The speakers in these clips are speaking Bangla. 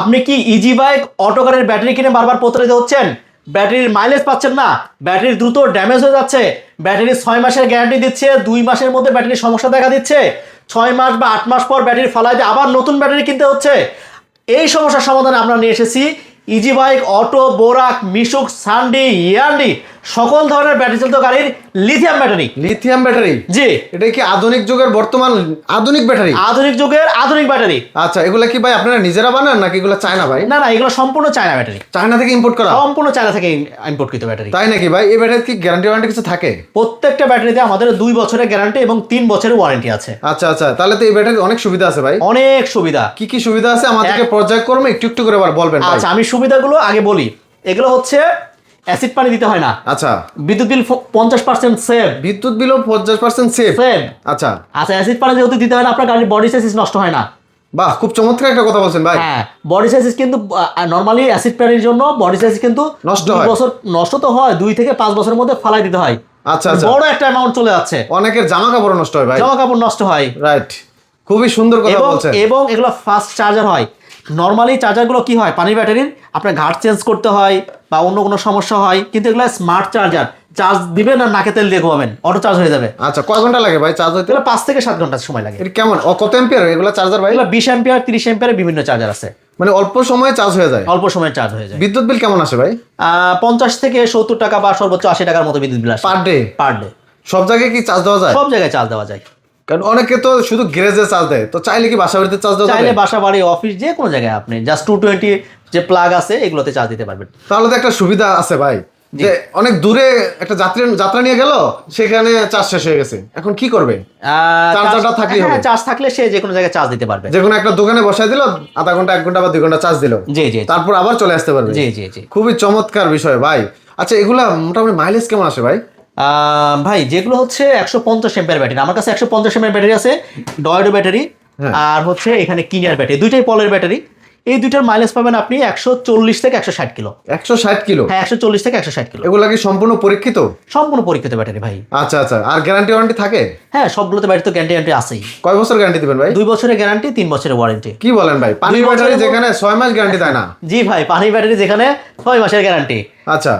আপনি কি ইজি বাইক অটো ব্যাটারি কিনে বারবার প্রতারিত হচ্ছেন? ব্যাটারির মাইলেজ পাচ্ছেন না। ব্যাটারি দ্রুত ড্যামেজ হয়ে যাচ্ছে। ব্যাটারি ছয় মাসের গ্যারান্টি দিচ্ছে, দুই মাসের মধ্যে ব্যাটারির সমস্যা দেখা দিচ্ছে। ছয় মাস বা আট মাস পর ব্যাটারি ফালাই দিয়ে আবার নতুন ব্যাটারি কিনতে হচ্ছে। এই সমস্যার সমাধানে আমরা নিয়ে এসেছি। ইজি বাইক অটো বোরাক মিশুক সানডি ইয়ান্ডি সকল ধরনের ব্যাটারি চালিত গাড়ির লিথিয়াম ব্যাটারি লিথিয়াম ব্যাটারি জি। এটা কি আধুনিক যুগের বর্তমান আধুনিক ব্যাটারি আধুনিক যুগের আধুনিক ব্যাটারি আচ্ছা এগুলা কি ভাই আপনারা নিজেরা বানান নাকি এগুলো চায়না ভাই? না না এগুলো সম্পূর্ণ চায়না ব্যাটারি চায়না থেকে ইম্পোর্ট করা? সম্পূর্ণ চায়না থেকে ইম্পোর্টকৃত ব্যাটারি তাই নাকি ভাই? এই ব্যাটারি কি গ্যারান্টি ওয়ারেন্টি কিছু থাকে? প্রত্যেকটা ব্যাটারিতে আমাদের দুই বছরের গ্যারান্টি এবং তিন বছরের ওয়ারেন্টি আছে। আচ্ছা আচ্ছা তাহলে তো এই ব্যাটারির অনেক সুবিধা আছে ভাই। অনেক সুবিধা। কি কি সুবিধা আছে? আমাদেরকে পর্যায়ক্রমে একটু একটু করে বলবেন আচ্ছা আমি সুবিধাগুলো আগে বলি। এগুলো হচ্ছে অ্যাসিড পানি দিতে হয় না। আচ্ছা। বিদ্যুৎ বিল পঞ্চাশ পার্সেন্ট সেভ বিদ্যুৎ বিলও পঞ্চাশ পার্সেন্ট সেফ সেভ আচ্ছা। আচ্ছা অ্যাসিড পানি যেহেতু দিতে হয় না আপনার গাড়ির বডি সাইসিস নষ্ট হয় না। বাহ খুব চমৎকার একটা কথা বলছেন ভাই। হ্যাঁ বডি সাইসিস কিন্তু নর্মালি অ্যাসিড পানির জন্য বডি সাইজ কিন্তু নষ্ট হয়। বছর নষ্ট তো হয় দুই থেকে পাঁচ বছরের মধ্যে ফালাই দিতে হয়। আচ্ছা আচ্ছা। বড় একটা অ্যামাউন্ট চলে যাচ্ছে। অনেকের জামা কাপড় নষ্ট হয় ভাই। জামা কাপড় নষ্ট হয়। রাইট খুবই সুন্দর কথা বলছেন। এবং এগুলো ফাস্ট চার্জার হয়। নর্মালি চার্জারগুলো কি হয়? পানির ব্যাটারির আপনার ঘাট চেঞ্জ করতে হয় বা অন্য কোনো সমস্যা হয়। কিন্তু এগুলো স্মার্ট চার্জার চার্জ দিবেন আর নাকে তেল দিয়ে ঘুমাবেন। অটো চার্জ হয়ে যাবে। আচ্ছা কয় ঘণ্টা লাগে ভাই? চার্জ এগুলো পাঁচ থেকে সাত ঘণ্টা সময় লাগে। এটা কেমন? কত এম্পিয়ার এগুলো চার্জার ভাই? এগুলো বিশ এম্পিয়ার তিরিশ অ্যাম্পিয়ারের বিভিন্ন চার্জার আছে। মানে অল্প সময়ে চার্জ হয়ে যায়? অল্প সময়ে চার্জ হয়ে যায়। বিদ্যুৎ বিল কেমন আসে ভাই? পঞ্চাশ থেকে সত্তর টাকা বা সর্বোচ্চ আশি টাকার মতো বিদ্যুৎ বিল আসে। পার ডে পার ডে সব জায়গায় কি চার্জ দেওয়া যায়? সব জায়গায় চার্জ দেওয়া যায়। কারণ অনেকে তো শুধু গ্যারেজে চার্জ দেয়। তো চাইলে কি বাসা বাড়িতে চার্জ দেওয়া চাইলে বাসা বাড়ি অফিস যে কোনো জায়গায় আপনি জাস্ট টু টোয়েন্টি যে প্লাগ আছে এগুলোতে চার্জ দিতে পারবেন। তাহলে তো একটা সুবিধা আছে ভাই যে অনেক দূরে একটা যাত্রী যাত্রা নিয়ে গেল সেখানে চার্জ শেষ হয়ে গেছে। এখন কি করবে? চার্জারটা থাকলেই হবে। চার্জ থাকলে সে যে কোনো জায়গায় চার্জ দিতে পারবে। যে কোনো একটা দোকানে বসায় দিল আধা ঘণ্টা এক ঘণ্টা বা দুই ঘণ্টা চার্জ দিল। জি জি তারপর আবার চলে আসতে পারবে। জি জি জি। খুবই চমৎকার বিষয় ভাই। আচ্ছা এগুলা মোটামুটি মাইলেজ কেমন আসে ভাই? ভাই যেগুলো হচ্ছে একশো পঞ্চাশ এম্পের ব্যাটারি। আমার কাছে একশো পঞ্চাশ এম্পের ব্যাটারি আছে ডয়েডো ব্যাটারি হ্যাঁ। আর হচ্ছে এখানে কিনিয়ার ব্যাটারি। দুইটাই পলের ব্যাটারি। এই দুইটার মাইলেজ পাবেন আপনি একশো চল্লিশ থেকে একশো ষাট কিলো। একশো ষাট কিলো? হ্যাঁ একশো চল্লিশ থেকে একশো ষাট কিলো। এগুলো কি সম্পূর্ণ পরীক্ষিত? সম্পূর্ণ পরীক্ষিত ব্যাটারি ভাই। আচ্ছা আচ্ছা। আর গ্যারান্টি ওয়ারেন্টি থাকে? হ্যাঁ সবগুলোতে ব্যাটারি তো গ্যারান্টি গ্যারান্টি আছেই। কয় বছর গ্যারান্টি দিবেন ভাই? দুই বছরের গ্যারান্টি তিন বছরের ওয়ারেন্টি কি বলেন ভাই? পানির ব্যাটারি যেখানে ছয় মাস গ্যারান্টি দেয় না। জি ভাই পানি ব্যাটারি যেখানে ছয় মাসের গ্যারান্টি আচ্ছা।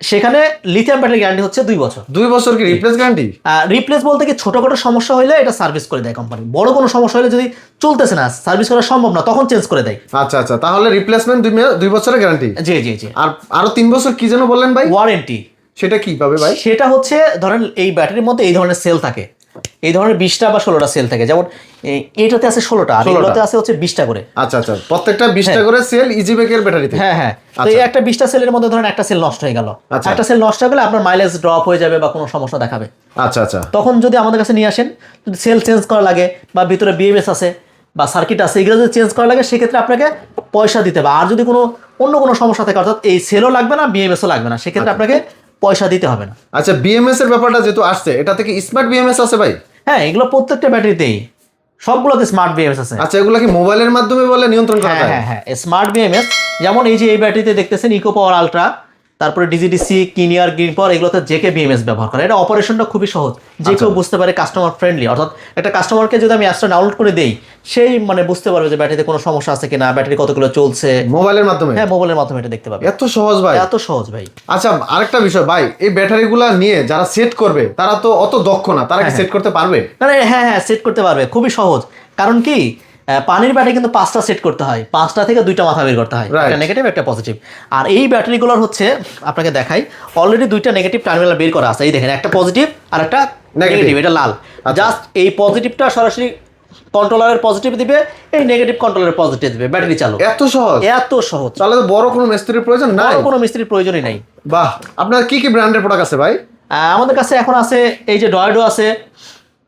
সেখানে লিথিয়াম ব্যাটারি গ্যারান্টি হচ্ছে দুই বছর। দুই বছর কি রিপ্লেস গ্যারান্টি রিপ্লেস বলতে কি ছোটখাটো সমস্যা হলে এটা সার্ভিস করে দেয় কোম্পানি বড় কোনো সমস্যা হলে যদি চলতেছে না সার্ভিস করা সম্ভব না তখন চেঞ্জ করে দেয়। আচ্ছা আচ্ছা তাহলে রিপ্লেসমেন্ট দুই দুই বছরের গ্যারান্টি জি জি জি। আর আরও তিন বছর কি যেন বললেন ভাই? ওয়ারেন্টি সেটা কি পাবে ভাই? সেটা হচ্ছে ধরেন এই ব্যাটারির মধ্যে এই ধরনের সেল থাকে। এই ধরনের বিশটা বা ষোলোটা সেল থাকে। যেমন এইটাতে আছে ষোলোটা আর এগুলোতে আছে হচ্ছে বিশটা করে। আচ্ছা আচ্ছা প্রত্যেকটা বিশটা করে সেল ইজি ব্যাগের ব্যাটারিতে হ্যাঁ হ্যাঁ। তো এই একটা বিশটা সেলের মধ্যে ধরেন একটা সেল নষ্ট হয়ে গেল। আচ্ছা। একটা সেল নষ্ট হয়ে গেলে আপনার মাইলেজ ড্রপ হয়ে যাবে বা কোনো সমস্যা দেখাবে। আচ্ছা আচ্ছা। তখন যদি আমাদের কাছে নিয়ে আসেন যদি সেল চেঞ্জ করা লাগে বা ভিতরে বিএমএস আছে বা সার্কিট আছে এগুলো যদি চেঞ্জ করা লাগে সেক্ষেত্রে আপনাকে পয়সা দিতে হবে। আর যদি কোনো অন্য কোনো সমস্যা থাকে অর্থাৎ এই সেলও লাগবে না বিএমএসও লাগবে না সেক্ষেত্রে আপনাকে পয়সা দিতে হবে না। আচ্ছা বিএমএস এর ব্যাপারটা যেহেতু আসছে এটা থেকে স্মার্ট বিএমএস আছে ভাই? হ্যাঁ এগুলো প্রত্যেকটা ব্যাটারিতেই সবগুলোতে স্মার্ট বিএমএস আছে। আচ্ছা এগুলো কি মোবাইলের মাধ্যমে বলে নিয়ন্ত্রণ করা হ্যাঁ যায় হ্যাঁ হ্যাঁ স্মার্ট বিএমএস যেমন এই যে এই ব্যাটারিতে দেখতেছেন ইকো পাওয়ার আলট্রা তারপরে ডিজিডিসি কিনিয়ার গ্রিন পাওয়ার এগুলোতে জেকে বিএমএস ব্যবহার করে এটা অপারেশনটা খুবই সহজ। যে কেউ বুঝতে পারে কাস্টমার ফ্রেন্ডলি অর্থাৎ একটা কাস্টমারকে যদি আমি অ্যাপসটা ডাউনলোড করে দেই সেই মানে বুঝতে পারবে যে ব্যাটারিতে কোনো সমস্যা আছে কিনা ব্যাটারি কতগুলো চলছে। মোবাইলের মাধ্যমে? হ্যাঁ মোবাইলের মাধ্যমে এটা দেখতে পাবে। এত সহজ ভাই। এত সহজ ভাই। আচ্ছা আরেকটা বিষয় ভাই এই ব্যাটারিগুলা নিয়ে যারা সেট করবে তারা তো অত দক্ষ না। তারা কি সেট করতে পারবে? না হ্যাঁ হ্যাঁ সেট করতে পারবে। খুবই সহজ। কারণ কি? পানির ব্যাটারি কিন্তু পাঁচটা সেট করতে হয়। পাঁচটা থেকে দুইটা মাথা বের করতে হয়. একটা নেগেটিভ একটা পজিটিভ আর এই ব্যাটারিগুলোর হচ্ছে আপনাকে দেখাই অলরেডি দুইটা নেগেটিভ টার্মিনাল বের করা আছে। এই দেখেন একটা পজিটিভ আর একটা নেগেটিভ এটা লাল। আচ্ছা। জাস্ট এই পজিটিভটা সরাসরি কন্ট্রোলারের পজিটিভ দিবে এই নেগেটিভ কন্ট্রোলারের পজিটিভ দিবে। ব্যাটারি চালু। এত সহজ? এত সহজ। তাহলে তো বড় কোনো মিস্ত্রির প্রয়োজন নাই? বড় কোনো মিস্ত্রির প্রয়োজনই নাই। বাহ! আপনার কি কি ব্র্যান্ডের প্রোডাক্ট আছে ভাই? আমাদের কাছে এখন আছে এই যে ডয়েডো আছে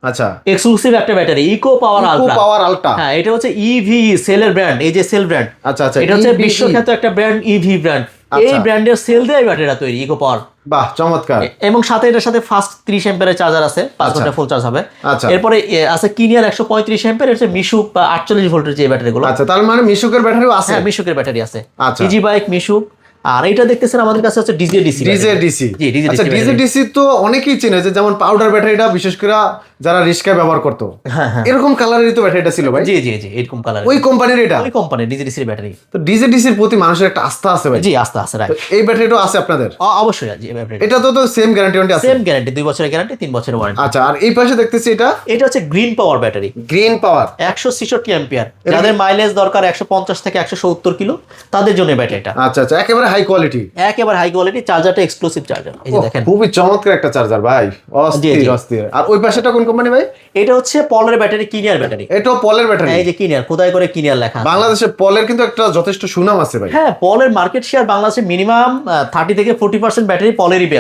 আচ্ছা। এক্সক্লুসিভ একটা battery eco power ultra power ultra হ্যাঁ এটা হচ্ছে ইভি সেলের ব্র্যান্ড এই যে সেল ব্র্যান্ড আচ্ছা আচ্ছা এটা হচ্ছে বিশ্বখ্যাত একটা ব্র্যান্ড ইভি ব্র্যান্ড আচ্ছা। এই ব্র্যান্ডের সেল দিয়ে ব্যাটারিটা তৈরি ইকো পাওয়ার বাহ চমৎকার। এবং সাথে এটার সাথে ফাস্ট ত্রিশ এম্পের চার্জার আছে পাঁচ আচ্ছা। ঘণ্টা ফুল চার্জ হবে। আচ্ছা। এরপরে আছে কিনিয়ার একশো পঁয়ত্রিশ এম্পের হচ্ছে মিশুক বা আটচল্লিশ ভোল্টের যে ব্যাটারিগুলো আচ্ছা তার মানে মিশুকের ব্যাটারিও আছে? হ্যাঁ মিশুকের ব্যাটারি আছে। আচ্ছা। ইজি বাইক মিশুক আর এটা দেখতেছেন আমাদের কাছে হচ্ছে ডিজে ডিসি ডিজে ডিসি জি ডিজে আচ্ছা ডিসি ডিসি তো অনেকেই চেনে যে যেমন পাউডার ব্যাটারিটা বিশেষ করে যারা রিস্কায় ব্যবহার করতো। হ্যাঁ হ্যাঁ। এরকম কালারেরই তো ব্যাটারিটা ছিল ভাই। জি জি জি এরকম কালার ওই কোম্পানির এটা? ওই কোম্পানি ডিজি ডিসির ব্যাটারি তো ডিজে ডিসির প্রতি মানুষের একটা আস্থা আছে ভাই। জি আস্তে আস্তে রাইট এই ব্যাটারিটাও আছে আপনাদের? অবশ্যই জি ব্যাটারি এটা তো তো সেম গ্যারান্টি ওয়ারেন্টি আছে। সেম গ্যারান্টি দুই বছরের গ্যারান্টি তিন বছরের ওয়ারেন্টি আচ্ছা আর এই পাশে দেখতেছি এটা? এটা হচ্ছে green power battery green power একশো ছেষট্টি অ্যাম্পিয়ার যাদের মাইলেজ দরকার একশো পঞ্চাশ থেকে একশো সত্তর কিলো তাদের জন্য ব্যাটারিটা আচ্ছা আচ্ছা একেবারে হাই কোয়ালিটি একেবারে হাই কোয়ালিটি চার্জারটা এক্সক্লুসিভ চার্জার এই যে দেখেন। খুবই চমৎকার একটা চার্জার ভাই। অস্থির। অস্থির। আর ওই পাশেটা কোন কোম্পানি ভাই? এটা হচ্ছে পলের ব্যাটারি কিনিয়ার ব্যাটারি। এটাও পলের ব্যাটারি। এই যে কিনিয়ার খোদাই করে কিনিয়ার লেখা। বাংলাদেশে পলের কিন্তু একটা যথেষ্ট সুনাম আছে ভাই। হ্যাঁ পলের মার্কেট শেয়ার বাংলাদেশে মিনিমাম থার্টি থেকে ফোর্টি পার্সেন্ট ব্যাটারি পলেরই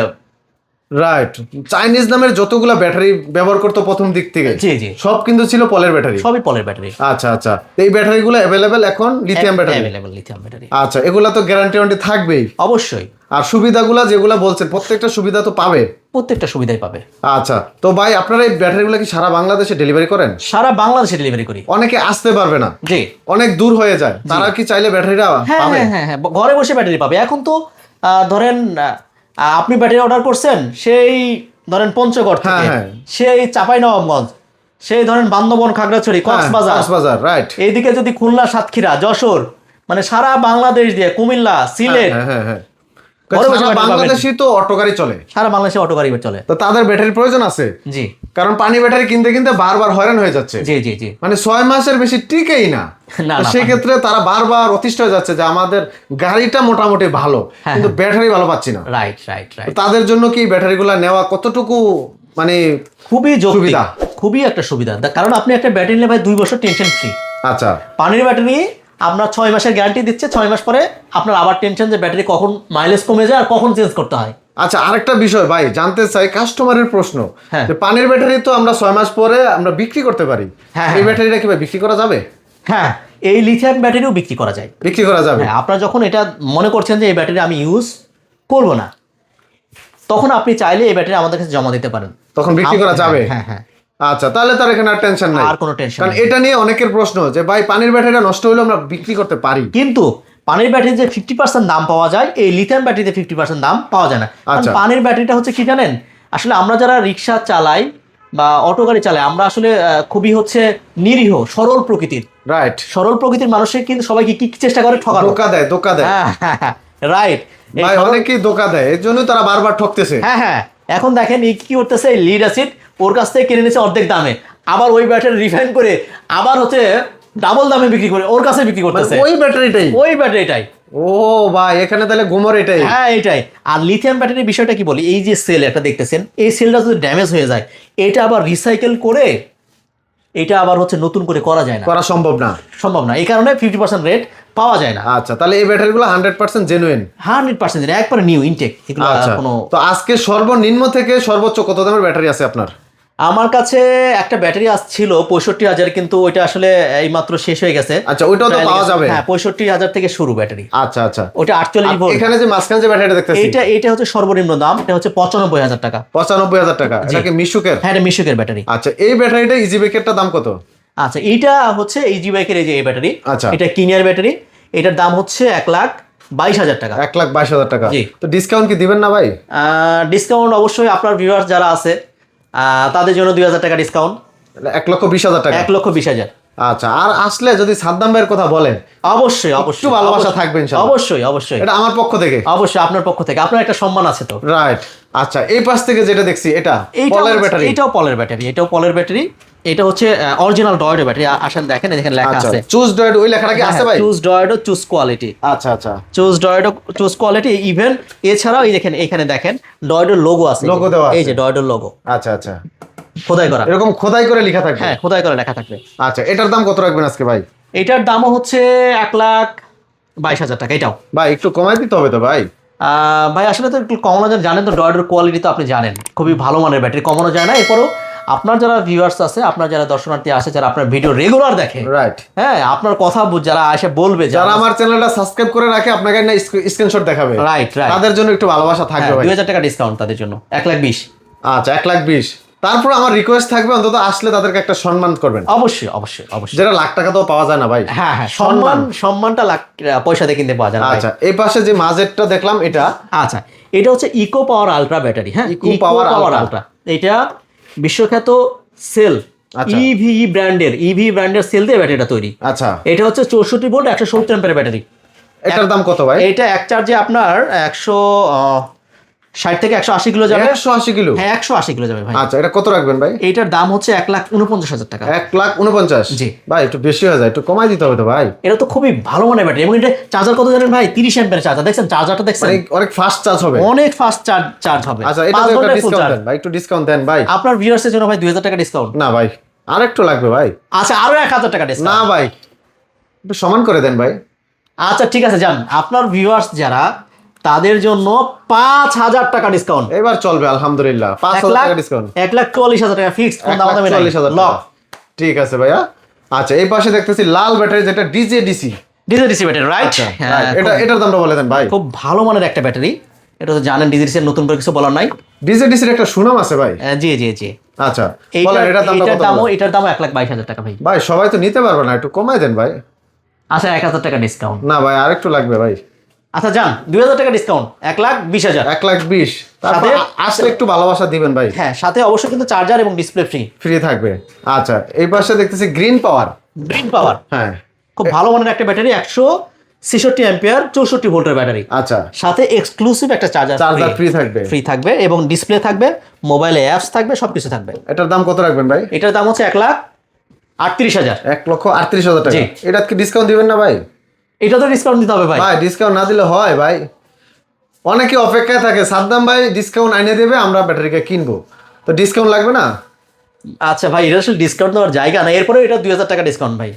রাইট চাইনিজ নামের যতগুলা ব্যাটারি ব্যবহার করতো প্রথম দিক থেকে জি জি। সব কিন্তু ছিল পলের ব্যাটারি। সবই পলের ব্যাটারি। আচ্ছা আচ্ছা। এই ব্যাটারিগুলো অ্যাভেলেবেল এখন lithium battery available lithium battery আচ্ছা এগুলা তো গ্যারান্টি ওয়ারেন্টি থাকবেই। অবশ্যই। আর সুবিধাগুলা যেগুলা বলছেন প্রত্যেকটা সুবিধা তো পাবে? প্রত্যেকটা সুবিধাই পাবে। আচ্ছা তো ভাই আপনারা এই ব্যাটারিগুলো কি সারা বাংলাদেশে ডেলিভারি করেন? সারা বাংলাদেশে ডেলিভারি করি। অনেকে আসতে পারবে না। জি। অনেক দূর হয়ে যায়। তারা কি চাইলে ব্যাটারিটা হ্যাঁ পাবে? হ্যাঁ হ্যাঁ হ্যাঁ ঘরে বসে ব্যাটারি পাবে। এখন তো ধরেন আপনি ব্যাটারি অর্ডার করছেন সেই ধরেন পঞ্চগড় থেকে হ্যাঁ, হ্যাঁ। সেই চাপাই নবাবগঞ্জ সেই ধরেন বান্দরবন খাগড়াছড়ি কক্সবাজার। কক্সবাজার রাইট এইদিকে যদি খুলনা সাতক্ষীরা যশোর মানে সারা বাংলাদেশ দিয়ে কুমিল্লা সিলেট বাংলাদেশেই তো অটো গাড়ি চলে। সারা বাংলাদেশে অটো গাড়ি চলে। তো তাদের ব্যাটারির প্রয়োজন আছে। জি। কারণ পানি ব্যাটারি কিনতে কিনতে বারবার হয়রান হয়ে যাচ্ছে। জি জি জি। মানে ছয় মাসের বেশি টিকেই না। সেক্ষেত্রে তারা বারবার অতিষ্ঠ হয়ে যাচ্ছে যে আমাদের গাড়িটা মোটামুটি ভালো হ্যাঁ, কিন্তু ব্যাটারি ভালো পাচ্ছি না। রাইট রাইট রাইট তাদের জন্য কি ব্যাটারিগুলো নেওয়া কতটুকু মানে খুবই সুবিধা। খুবই একটা সুবিধা। কারণ আপনি একটা ব্যাটারি নিলে ভাই দুই বছর টেনশন ফ্রি আচ্ছা। পানির ব্যাটারি আপনার ছয় মাসের গ্যারান্টি দিচ্ছে ছয় মাস পরে আপনার আবার টেনশন যে ব্যাটারি কখন মাইলেজ কমে যায় আর কখন চেঞ্জ করতে হয়। আচ্ছা আরেকটা বিষয় ভাই জানতে চাই কাস্টমারের প্রশ্ন। হ্যাঁ। যে পানির ব্যাটারি তো আমরা ছয় মাস পরে আমরা বিক্রি করতে পারি। হ্যাঁ, এই হ্যাঁ। ব্যাটারিটা কি ভাই বিক্রি করা যাবে? হ্যাঁ এই লিথিয়াম ব্যাটারিও বিক্রি করা যায়। বিক্রি করা যাবে। হ্যাঁ আপনারা যখন এটা মনে করছেন যে এই ব্যাটারি আমি ইউজ করব না তখন আপনি চাইলে এই ব্যাটারি আমাদের কাছে জমা দিতে পারেন। তখন বিক্রি করা যাবে। হ্যাঁ হ্যাঁ। আচ্ছা তাহলে তার এখানে আর টেনশন নাই। আর কোনো টেনশন কারণ এটা নিয়ে অনেকের প্রশ্ন যে ভাই পানির ব্যাটারিটা নষ্ট হলে আমরা বিক্রি করতে পারি? কিন্তু পানির ব্যাটারি যে ফিফটি পার্সেন্ট দাম পাওয়া যায় এই লিথিয়াম ব্যাটারিতে ফিফটি পার্সেন্ট দাম পাওয়া যায় না। আচ্ছা। পানির ব্যাটারিটা হচ্ছে কি জানেন? আসলে আমরা যারা রিক্সা চালাই বা অটো গাড়ি চালাই আমরা আসলে খুবই হচ্ছে নিরীহ সরল প্রকৃতির। রাইট সরল প্রকৃতির মানুষের কিন্তু সবাইকে কি কি চেষ্টা করে? ঠকানো। ধোকা দেয় ধোকা দেয়। হ্যাঁ রাইট ভাই অনেকেই ধোকা দেয় এর জন্য তারা বারবার ঠকতেছে। হ্যাঁ হ্যাঁ। এখন দেখেন ই কী করতেছে? লিড অ্যাসিড ওর কাছ থেকে কিনে নিচ্ছে অর্ধেক দামে। আবার ওই ব্যাটারি রিফাইন করে আবার হচ্ছে ডাবল দামে বিক্রি করে ওর কাছে বিক্রি করতেছে। মানে ওই ব্যাটারিটাই ওই ব্যাটারিটাই ও ভাই এখানে তাহলে গোমর এটাই। হ্যাঁ এটাই। আর লিথিয়াম ব্যাটারির বিষয়টা কি বলি? এই যে সেল একটা দেখতেছেন এই সেলটা যদি ড্যামেজ হয়ে যায় এটা আবার রিসাইকেল করে এটা আবার হচ্ছে নতুন করে করা যায় না। করা সম্ভব না। সম্ভব না। এই কারণে ফিফটি পার্সেন্ট রেট পাওয়া যায় না। আচ্ছা তাহলে এই ব্যাটারিগুলো hundred percent genuine hundred percent একবারে নিউ ইনটেক এগুলো আচ্ছা কোনো তো আজকে সর্বনিম্ন থেকে সর্বোচ্চ কত দামের ব্যাটারি আছে আপনার? আমার কাছে একটা ব্যাটারি আসছিল পঁয়ষট্টি হাজার কিন্তু ওইটা আসলে এইমাত্র শেষ হয়ে গেছে। আচ্ছা ওইটাও তো পাওয়া যাবে। হ্যাঁ পঁয়ষট্টি হাজার থেকে শুরু ব্যাটারি। আচ্ছা আচ্ছা। ওটা আটচল্লিশ ভোল্ট। এখানে যে মাঝখানে যে ব্যাটারিটা দেখতেছি। এইটা এইটা হচ্ছে সর্বনিম্ন দাম এটা হচ্ছে পঁচানব্বই হাজার টাকা। পঁচানব্বই হাজার টাকা। এটা কি মিশুকের? হ্যাঁ এটা মিশুকের ব্যাটারি। আচ্ছা এই ব্যাটারিটা ইজি বেকেরটা দাম কত? আচ্ছা এইটা হচ্ছে ইজি বাইকের এই যে এই ব্যাটারি। আচ্ছা। এটা কিনিয়ার ব্যাটারি। এটার দাম হচ্ছে এক লাখ বাইশ হাজার টাকা। এক লাখ বাইশ হাজার টাকা। তো ডিসকাউন্ট কি দিবেন না ভাই? ডিসকাউন্ট অবশ্যই আপনার ভিউয়ার্স যারা আছে তাদের জন্য দুই হাজার টাকা ডিসকাউন্ট এক লক্ষ বিশ হাজার টাকা? এক লক্ষ বিশ হাজার। আচ্ছা আর আসলে যদি সাদ্দাম ভাইয়ের কথা বলেন অবশ্যই অবশ্যই। ভালোবাসা থাকবেন অবশ্যই অবশ্যই। এটা আমার পক্ষ থেকে। অবশ্যই আপনার পক্ষ থেকে। আপনার একটা সম্মান আছে তো। রাইট আচ্ছা এই পাশ থেকে যেটা দেখছি এটা এই পলের ব্যাটারি। এটাও পলের ব্যাটারি এটাও পলের ব্যাটারি। এটা হচ্ছে অরিজিনাল ডয়েড ব্যাটারি আসেন দেখেন এখানে লেখা আচ্ছা আছে। চুজ ডয়েড ওই লেখাটা কি আছে ভাই? চুজ ডয়েডো চুজ কোয়ালিটি আচ্ছা আচ্ছা। চুজ ডয়েডো চুজ কোয়ালিটি ইভেন এছাড়াও এই দেখেন এখানে দেখেন ডয়েডোর লোগো আছে। Logo দেওয়া এই। যে ডয়েডোর লোগো আচ্ছা আচ্ছা। খোদাই করা। এরকম খোদাই করে লেখা থাকবে? হ্যাঁ খোদাই করে লেখা থাকবে। আচ্ছা এটার দাম কত রাখবেন আজকে ভাই? এটার দামও হচ্ছে এক লাখ বাইশ হাজার টাকা এটাও। ভাই একটু কমাই দিতে হবে তো ভাই। আহ, ভাই আসলে তো একটু কমানো যায়। জানেন তো ডয়েডোর কোয়ালিটি তো আপনি জানেন। খুবই ভালো মানের ব্যাটারি কমানো যায় না। এরপরও আপনার যারা ভিউয়ার্স আছে আপনার যারা দর্শনার্থী আছে যারা আপনার ভিডিও রেগুলার দেখে রাইট হ্যাঁ আপনার কথা যারা এসে বলবে যারা আমার চ্যানেলটা সাবস্ক্রাইব করে রাখে আপনাকে না স্ক্রিনশট দেখাবে। রাইট রাইট তাদের জন্য একটু ভালোবাসা থাকবে ভাই। দুই হাজার টাকা ডিসকাউন্ট তাদের জন্য। এক লাখ বিশ। আচ্ছা এক লাখ বিশ। তারপর আমার রিকোয়েস্ট থাকবে অন্তত আসলে তাদেরকে একটা সম্মান করবেন। অবশ্যই অবশ্যই অবশ্যই। যেটা লাখ টাকা তো পাওয়া যায় না ভাই। হ্যাঁ হ্যাঁ সম্মান সম্মানটা লাখ পয়সা দিয়ে কিনতে পাওয়া যায় না আচ্ছা এই পাশে যে মাজেরটা দেখলাম এটা আচ্ছা এটা হচ্ছে ইকো পাওয়ার আলট্রা ব্যাটারি হ্যাঁ? Eco power. আলট্রা এটা বিশ্বখ্যাত সেল আচ্ছা। ইভি ব্র্যান্ডের ইভি ব্র্যান্ডের সেল দিয়ে ব্যাটারিটা তৈরি। আচ্ছা। এটা হচ্ছে চৌষট্টি ভোল্ট একশো সত্তর অ্যাম্পের ব্যাটারি। এটার দাম কত ভাই? এটা এক চার্জে আপনার একশো ষাট থেকে একশো আশি কিলো যাবে। একশো আশি কিলো? হ্যাঁ একশো আশি কিলো যাবে ভাই। আচ্ছা এটা কত রাখবেন ভাই? এইটার দাম হচ্ছে এক লাখ উনপঞ্চাশ হাজার টাকা। এক লাখ উনপঞ্চাশ? জি। ভাই একটু বেশি হয়ে যায় একটু কমাই দিতে হবে তো ভাই। এটা তো খুবই ভালো মানের ব্যাটারি। এবং এটা চার্জার কত জানেন ভাই? তিরিশ অ্যাম্পের চার্জার। দেখছেন চার্জারটা দেখছেন? অনেক অনেক ফাস্ট চার্জ হবে। অনেক ফাস্ট চার্জ চার্জ হবে। আচ্ছা এটা একটা ডিসকাউন্ট দেন ভাই একটু ডিসকাউন্ট দেন ভাই। আপনার ভিউয়ার্সের জন্য ভাই দুই হাজার টাকা ডিসকাউন্ট না ভাই আর একটু লাগবে ভাই। আচ্ছা আরও এক হাজার টাকা না ভাই একটু সমান করে দেন ভাই। আচ্ছা ঠিক আছে যান। আপনার ভিউয়ার্স যারা তাদের জন্য পাঁচ হাজার টাকা ডিসকাউন্ট এবার চলবে আলহামদুলিল্লাহ। পাঁচ হাজার টাকা ডিসকাউন্ট এক লাখ চুয়াল্লিশ হাজার টাকা ফিক্সড চল্লিশ হাজার ঠিক আছে ভাইয়া। আচ্ছা এই পাশে দেখতেছি লাল ব্যাটারি যেটা DJ DC. DJ DC battery right আচ্ছা এটা এটার দামটা বলে দেন ভাই। খুব ভালো মানের একটা ব্যাটারি। এটা তো জানেন ডিজে ডিসির নতুন করে কিছু বলার নাই। ডিজে ডিসির একটা সুনাম আছে ভাই। আহ, জি জি জি। আচ্ছা বলেন এটার দামটা এটার বলেন? এটার দামও এক লাখ বাইশ হাজার টাকা ভাই। ভাই সবাই তো নিতে পারবে না একটু কমাই দেন ভাই। আচ্ছা এক হাজার টাকা ডিসকাউন্ট না ভাই আরেকটু লাগবে ভাই। আচ্ছা যান দুই হাজার টাকা ডিসকাউন্ট এক লাখ বিশ হাজার। এক লাখ বিশ। তারপর আসলে একটু ভালোবাসা দিবেন ভাই। হ্যাঁ সাথে অবশ্যই কিন্তু চার্জার এবং ডিসপ্লে ফ্রি ফ্রি থাকবে। আচ্ছা এই পাশে দেখতেছি গ্রিন পাওয়ার গ্রিন পাওয়ার হ্যাঁ। খুব ভালো মানের একটা ব্যাটারি একশো ছেষট্টি অ্যাম্পিয়ার চৌষট্টি ভোল্টের ব্যাটারি। আচ্ছা। সাথে এক্সক্লুসিভ একটা চার্জার চার্জার ফ্রি থাকবে। ফ্রি থাকবে এবং ডিসপ্লে থাকবে মোবাইলে অ্যাপস থাকবে সবকিছু থাকবে। এটার দাম কত রাখবেন ভাই? এটার দাম হচ্ছে এক লাখ আটত্রিশ হাজার। এক লক্ষ আটত্রিশ হাজার টাকা। এটা কি ডিসকাউন্ট দিবেন না ভাই? এটা তো ডিসকাউন্ট দিতে হবে ভাই। ভাই ডিসকাউন্ট না দিলে হয় ভাই। অনেকে অপেক্ষায় থাকে সাদ্দাম ভাই ডিসকাউন্ট আইনে দেবে আমরা ব্যাটারিকে কিনবো। তো ডিসকাউন্ট লাগবে না? আচ্ছা ভাই এটা আসলে ডিসকাউন্ট দেওয়ার জায়গা না এরপরে এটা দুই হাজার টাকা ডিসকাউন্ট ভাই।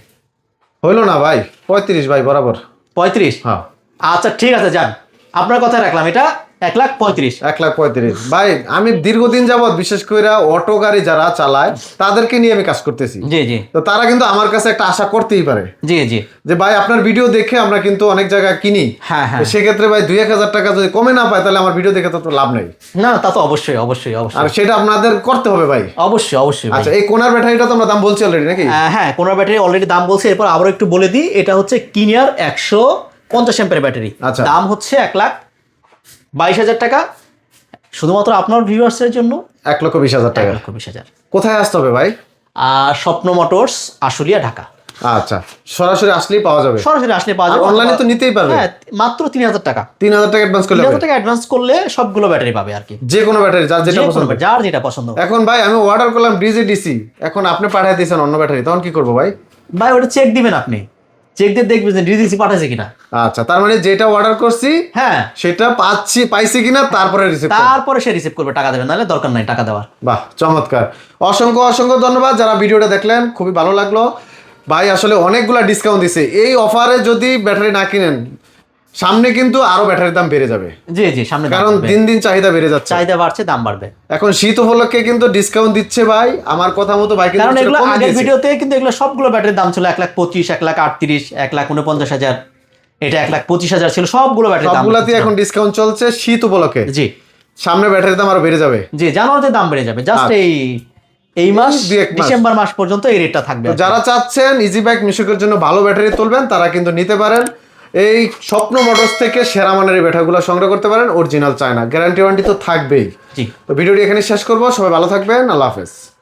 হইল না ভাই পঁয়ত্রিশ ভাই বরাবর। পঁয়ত্রিশ? হ্যাঁ। আচ্ছা ঠিক আছে যান। আপনার কথা রাখলাম এটা এক লাখ পঁয়ত্রিশ। এক লাখ পঁয়ত্রিশ। ভাই আমি দীর্ঘদিন যাবৎ বিশেষ করে অটো গাড়ি যারা চালায় তাদেরকে নিয়ে আমি কাজ করতেছি। জি জি। তো তারা কিন্তু আমার কাছে একটা আশা করতেই পারে। জি জি। যে ভাই আপনার ভিডিও দেখে আমরা কিন্তু অনেক জায়গায় কিনি। হ্যাঁ হ্যাঁ। সেক্ষেত্রে ভাই দুই এক হাজার টাকা যদি কমে না পায় তাহলে আমার ভিডিও দেখে তো লাভ নেই। না তা তো অবশ্যই অবশ্যই আর অবশ্যই সেটা আপনাদের করতে হবে ভাই। অবশ্যই অবশ্যই আচ্ছা এই কোনার ব্যাটারিটা তো আমরা দাম বলছি অলরেডি নাকি? আহ, হ্যাঁ কোনো ব্যাটারি অলরেডি দাম বলছে। এরপর আবারও একটু বলে দিই এটা হচ্ছে কিনিয়ার একশো পঞ্চাশ এম্পের ব্যাটারি। আচ্ছা। দাম হচ্ছে এক লাখ বাইশ হাজার টাকা শুধুমাত্র আপনার ভিউয়ার্সের জন্য এক লক্ষ বিশ হাজার এক টাকা লক্ষ বিশ হাজার। কোথায় আসতে হবে ভাই? আর স্বপ্ন মোটরস আশুলিয়া ঢাকা। আচ্ছা সরাসরি আসলেই পাওয়া যাবে। সরাসরি আসলে পাওয়া যাবে। অনলাইনে তো নিতেই পারবে। হ্যাঁ মাত্র তিন হাজার টাকা। তিন হাজার টাকা অ্যাডভান্স তিন করলে হাজার টাকা অ্যাডভান্স করলে সবগুলো ব্যাটারি পাবে আর কি। যে কোনো ব্যাটারি যার যেটা পছন্দ। যার যেটা পছন্দ। এখন ভাই আমি অর্ডার করলাম ডিজে ডিসি এখন আপনি পাঠিয়ে দিয়েছেন অন্য ব্যাটারি তখন কি করব ভাই? ভাই ওটা চেক দিবেন আপনি। চেক দিয়ে দেখবে যে ডিজিসি পাঠাইছে কিনা। আচ্ছা তার মানে যেটা অর্ডার করছি হ্যাঁ। সেটা পাচ্ছি পাইছি কিনা তারপরে রিসিভ তারপরে সে রিসিভ করবে টাকা দেবে নাহলে দরকার নাই টাকা দেওয়ার। বাহ চমৎকার। অসংখ্য অসংখ্য ধন্যবাদ যারা ভিডিওটা দেখলেন খুবই ভালো লাগল। ভাই আসলে অনেকগুলা ডিসকাউন্ট দিছে। এই অফারে যদি ব্যাটারি না কিনেন সামনে কিন্তু আরও ব্যাটারির দাম বেড়ে যাবে। জি জি সামনে কারণ দিন দিন চাহিদা বেড়ে যাচ্ছে। চাহিদা বাড়ছে দাম বাড়বে। এখন শীত উপলক্ষে কিন্তু ডিসকাউন্ট দিচ্ছে ভাই। আমার কথা মতো ভাই কারণ এগুলো আগের। ভিডিওতে কিন্তু এগুলো সবগুলো ব্যাটারির দাম ছিল এক লাখ পঁচিশ এক লাখ আটত্রিশ এক লাখ উনপঞ্চাশ হাজার। এটা এক লাখ পঁচিশ হাজার ছিল সবগুলো ব্যাটারি দাম সবগুলাতে এখন ডিসকাউন্ট চলছে শীত উপলক্ষে। জি। সামনে ব্যাটারির দাম আরও বেড়ে যাবে। জি জানুয়ারিতে দাম বেড়ে যাবে। জাস্ট। এই এই মাস। ডিসেম্বর মাস পর্যন্ত এই রেটটা থাকবে যারা চাচ্ছেন ইজি বাইক মিশুকের জন্য ভালো ব্যাটারি তুলবেন তারা কিন্তু নিতে পারেন। এই স্বপ্ন মোটরস থেকে সেরা মানের এই ব্যাটারিগুলো সংগ্রহ করতে পারেন অরিজিনাল চায়না। গ্যারান্টি ওয়ারেন্টি তো থাকবেই। জি। তো ভিডিওটি এখানে শেষ করব সবাই ভালো থাকবেন আল্লাহ হাফেজ।